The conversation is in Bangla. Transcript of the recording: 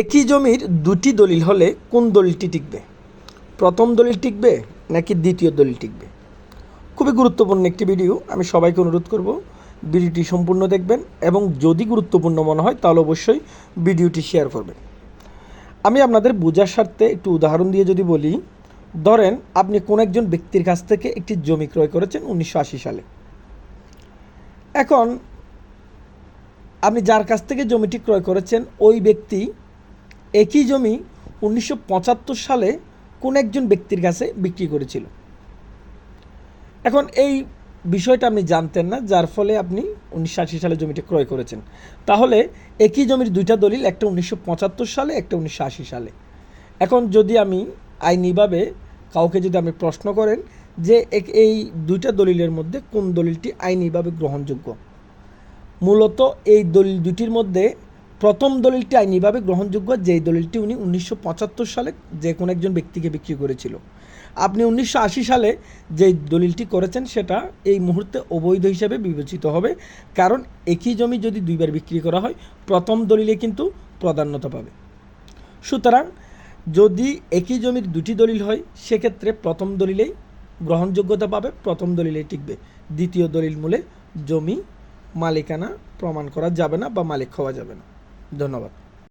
একই জমির দুটি দলিল হলে কোন দলিলটি টিকবে? প্রথম দলিল টিকবে নাকি দ্বিতীয় দলিল টিকবে? খুবই গুরুত্বপূর্ণ একটি ভিডিও, আমি সবাইকে অনুরোধ করব ভিডিওটি সম্পূর্ণ দেখবেন এবং যদি গুরুত্বপূর্ণ মনে হয় তাহলে অবশ্যই ভিডিওটি শেয়ার করবেন। আমি আপনাদের বোঝার স্বার্থে একটু উদাহরণ দিয়ে যদি বলি, ধরেন আপনি কোন একজন ব্যক্তির কাছ থেকে একটি জমি ক্রয় করেছেন উনিশশো আশি সালে। এখন আপনি যার কাছ থেকে জমিটি ক্রয় করেছেন, ওই ব্যক্তি একই জমি উনিশশো পঁচাত্তর সালে কোন একজন ব্যক্তির কাছে বিক্রি করেছিল? এখন এই বিষয়টা আপনি জানতেন না, যার ফলে আপনি উনিশশো আশি সালে জমিটি ক্রয় করেছেন। তাহলে একই জমির দুইটা দলিল, একটা উনিশশো পঁচাত্তর সালে, একটা উনিশশো আশি সালে। এখন যদি আমি আইনিভাবে কাউকে যদি আপনি প্রশ্ন করেন যে এই দুইটা দলিলের মধ্যে কোন দলিলটি আইনিভাবে গ্রহণযোগ্য? মূলত এই দলিল দুটির মধ্যে প্রথম দলিলটি আইনিভাবে গ্রহণযোগ্য, যেই দলিলটি উনি উনিশশো পঁচাত্তর সালে যে কোনো একজন ব্যক্তিকে বিক্রি করেছিল। আপনি উনিশশো আশি সালে যে দলিলটি করেছেন, সেটা এই মুহূর্তে অবৈধ হিসাবে বিবেচিত হবে। কারণ একই জমি যদি দুইবার বিক্রি করা হয়, প্রথম দলিলে কিন্তু প্রাধান্যতা পাবে। সুতরাং যদি একই জমির দুটি দলিল হয়, সেক্ষেত্রে প্রথম দলিলেই গ্রহণযোগ্যতা পাবে, প্রথম দলিলেই টিকবে। দ্বিতীয় দলিল মূলে জমি মালিকানা প্রমাণ করা যাবে না বা মালিক হওয়া যাবে না। ধন্যবাদ